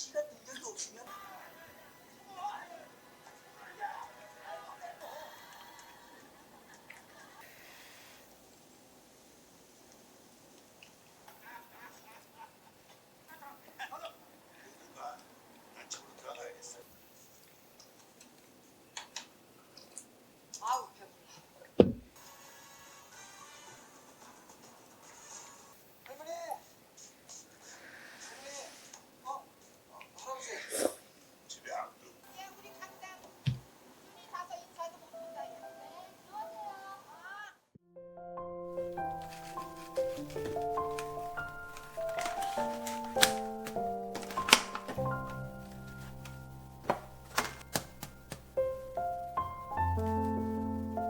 지 같은 일도 없으면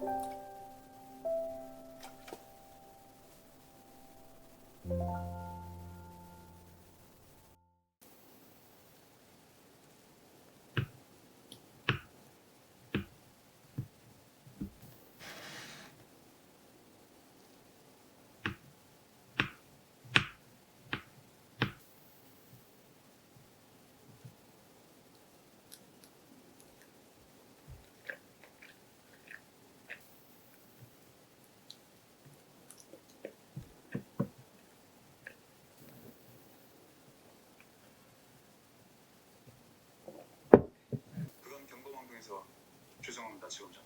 Bye. 죄송합니다 지원자.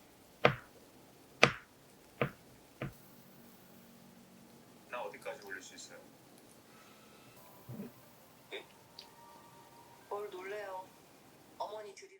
나 어디까지 올릴 수 있어요? 네? 뭘 놀래요. 어머니 들이